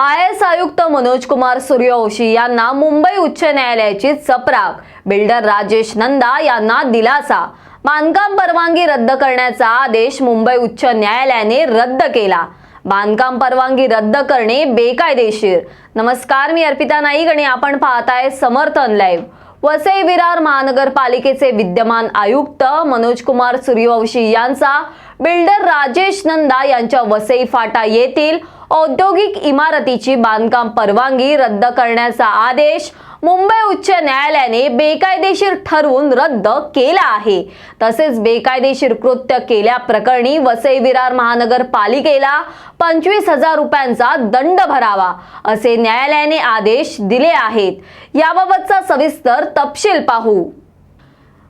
I S आयुक्त मनोज कुमार सूर्यवंशी यांना मुंबई उच्च न्यायालयाची चपराक. बिल्डर राजेश नंदा यांना दिलासा. बांधकाम परवानगी रद्द करण्याचा आदेश मुंबई उच्च न्यायालयाने रद्द केला. बांधकाम परवानगी रद्द करणे बेकायदेशीर. नमस्कार मी अर्पिता नाईक आणि आपण पाहताय समर्थन लाईव्ह. वसई विरार महानगरपालिकेचे विद्यमान आयुक्त मनोज कुमार सूर्यवंशी यांचा बिल्डर राजेश नंदा यांच्या वसई फाटा येथील औद्योगिक इमारतीची बांधकाम परवानगी रद्द करण्याचा आदेश मुंबई उच्च न्यायालयाने बेकायदेशीर ठरवून रद्द केला आहे. तसेच बेकायदेशीर कृत्य केल्याप्रकरणी वसई विरार महानगरपालिकेला पंचवीस हजार रुपयांचा दंड भरावा असे न्यायालयाने आदेश दिले आहेत. याबाबतचा सविस्तर तपशील पाहू.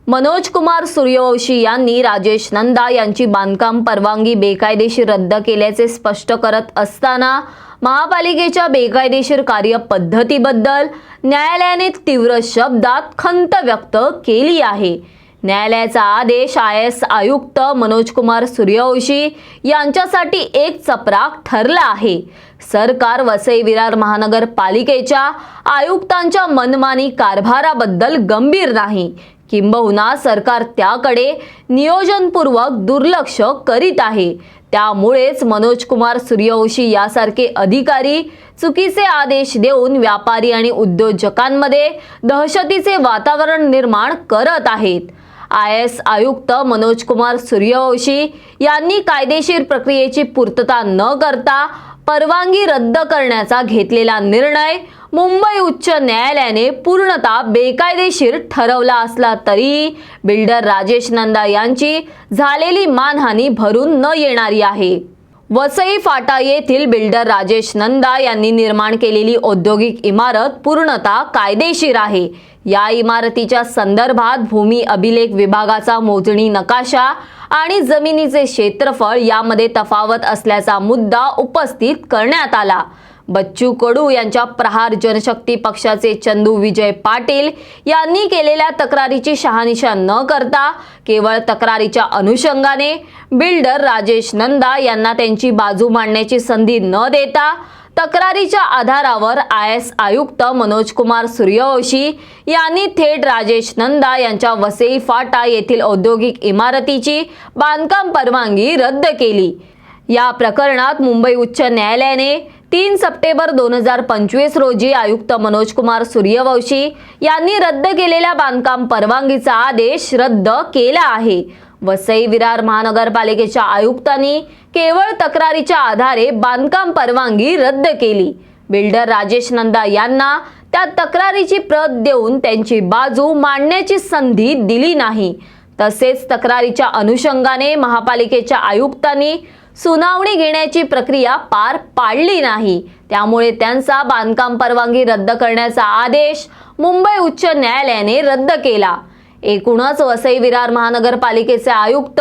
मनोज कुमार सूर्यवंशी यांनी राजेश नंदा यांची बांधकाम परवानगी बेकायदेशीर रद्द केल्याचे स्पष्ट करत असताना महापालिकेच्या बेकायदेशीर कार्यपद्धतीबद्दल न्यायालयाने तीव्र शब्दात खंत व्यक्त केली आहे. न्यायालयाचा आदेश आय एस आयुक्त मनोज कुमार सूर्यवंशी यांच्यासाठी एक चपराक ठरला आहे. सरकार वसई विरार महानगरपालिकेच्या आयुक्तांच्या मनमानी कारभाराबद्दल गंभीर नाही. किंबहुना सरकार त्याकडे नियोजनपूर्वक दुर्लक्ष करीत आहे. त्यामुळेच मनोज कुमार सूर्यवंशी यासारखे अधिकारी चुकीचे आदेश देऊन व्यापारी आणि उद्योजकांमध्ये दहशतीचे वातावरण निर्माण करत आहेत. आय एस आयुक्त मनोज कुमार सूर्यवंशी यांनी कायदेशीर प्रक्रियेची पूर्तता न करता परवानगी रद्द करण्याचा घेतलेला निर्णय मुंबई उच्च न्यायालयाने पूर्णतः बेकायदेशीर ठरवला असला तरी बिल्डर राजेश नंदा यांची झालेली मानहानी भरून न येणारी आहे. वसई फाटा येथील बिल्डर राजेश नंदा यांनी निर्माण केलेली औद्योगिक इमारत पूर्णतः कायदेशीर आहे. या इमारतीच्या संदर्भात भूमी अभिलेख विभागाचा मोजणी नकाशा आणि जमिनीचे क्षेत्रफळ यामध्ये तफावत असल्याचा मुद्दा उपस्थित करण्यात आला. बच्चू कडू यांच्या प्रहार जनशक्ती पक्षाचे चंदू विजय पाटील यांनी केलेल्या तक्रारीची शहानिशा न करता केवळ तक्रारीच्या अनुषंगाने बिल्डर राजेश नंदा यांना त्यांची बाजू मांडण्याची संधी न देता तक्रारीच्या आधारावर आय एस आयुक्त मनोज कुमार सूर्यवंशी यांनी थेट राजेश नंदा यांच्या वसई फाटा येथील औद्योगिक इमारतीची बांधकाम परवानगी रद्द केली. या प्रकरणात मुंबई उच्च न्यायालयाने तीन सप्टेंबर दोन हजार पंचवीस रोजी आयुक्त मनोज कुमार सूर्यवंशी यांनी रद्द केलेल्या बांधकाम परवानगीचा आदेश रद्द केला आहे. वसई विरार महानगरपालिकेच्या आयुक्तांनी केवळ तक्रारीच्या आधारे बांधकाम परवानगी रद्द केली. बिल्डर राजेश नंदा यांना त्या तक्रारीची प्रत देऊन त्यांची बाजू मांडण्याची संधी दिली नाही. तसेच तक्रारीच्या अनुषंगाने महापालिकेच्या आयुक्तांनी सुनावणी घेण्याची प्रक्रिया पार पाडली नाही. त्यामुळे त्यांचा बांधकाम परवानगी रद्द करण्याचा आदेश मुंबई उच्च न्यायालयाने रद्द केला. एकूणच वसई विरार महानगरपालिकेचे आयुक्त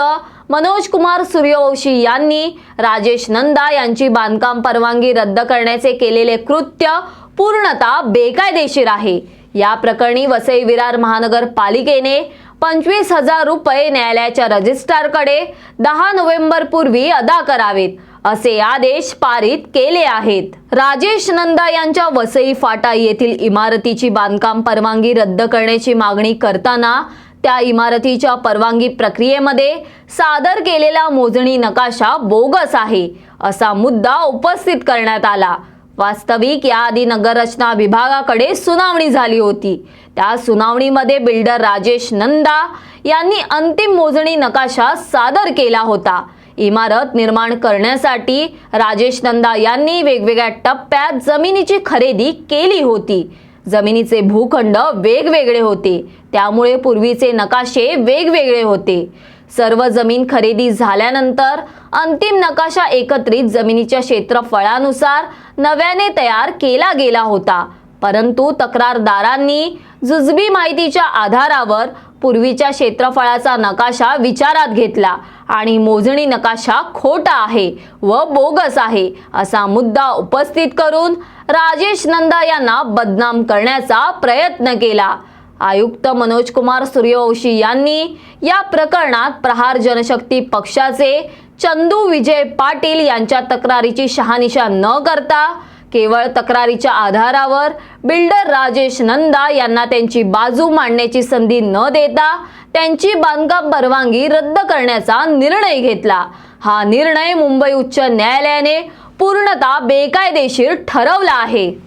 मनोज कुमार सूर्यवंशी यांनी राजेश नंदा यांची बांधकाम परवानगी रद्द करण्याचे केलेले कृत्य पूर्णतः बेकायदेशीर आहे. या प्रकरणी वसई विरार महानगरपालिकेने पंचवीस हजार रुपये न्यायालयाच्या रजिस्ट्रारकडे दहा नोव्हेंबर पूर्वी अदा करावेत. असे आदेश पारित केले आहेत. राजेश नंदा यांच्या वसई फाटा येथील इमारतीची बांधकाम परवानगी रद्द करण्याची मागणी करताना त्या इमारतीच्या परवानगी प्रक्रियेमध्ये सादर केलेला मोजणी नकाशा बोगस आहे असा मुद्दा उपस्थित करण्यात आला. वास्तविक याआधी नगररचना विभागाकडे सुनावणी झाली होती. त्या सुनावणीमध्ये बिल्डर राजेश नंदा यांनी अंतिम मोजणी नकाशा सादर केला होता. इमारत निर्माण करण्यासाठी राजेश नंदा यांनी वेगवेगळ्या टप्प्यात जमिनीची खरेदी केली होती. जमिनीचे भूखंड वेगवेगळे होते. त्यामुळे पूर्वीचे नकाशे वेगवेगळे होते. सर्व जमीन खरेदी झाल्यानंतर अंतिम नकाशा एकत्रित जमिनीच्या क्षेत्रफळानुसार नव्याने तयार केला गेला होता. परंतु तक्रारदारांनी जुजबी माहितीच्या आधारावर पूर्वीच्या क्षेत्रफळाचा नकाशा विचारात घेतला आणि मोजणी नकाशा खोटा आहे व बोगस आहे असा मुद्दा उपस्थित करून राजेश नंदा यांना बदनाम करण्याचा प्रयत्न केला. आयुक्त मनोज कुमार सूर्यवंशी यांनी या प्रकरणात प्रहार जनशक्ती पक्षाचे चंदू विजय पाटील यांच्या तक्रारीची शहानिशा न करता केवळ तक्रारीच्या आधारावर बिल्डर राजेश नंदा यांना त्यांची बाजू मांडण्याची संधी न देता त्यांची बांधकाम परवानगी रद्द करण्याचा निर्णय घेतला. हा निर्णय मुंबई उच्च न्यायालयाने पूर्णतः बेकायदेशीर ठरवला आहे.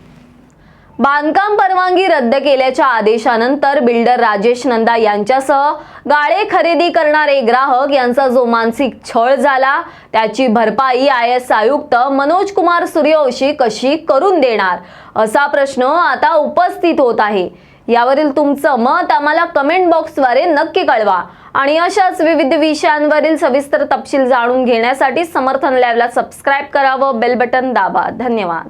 बांधकाम परवानगी रद्द केल्याच्या आदेशानंतर बिल्डर राजेश नंदा यांच्यासह गाळे खरेदी करणारे ग्राहक यांचा जो मानसिक छळ झाला त्याची भरपाई आय एस आयुक्त मनोज कुमार सूर्यवंशी कशी करून देणार? असा प्रश्न आता उपस्थित होत आहे. यावरील तुमचं मत आम्हाला कमेंट बॉक्सद्वारे नक्की कळवा. आणि अशाच विविध विषयांवरील सविस्तर तपशील जाणून घेण्यासाठी समर्थन लॅबला सबस्क्राईब करावं बेल बटन दाबा. धन्यवाद.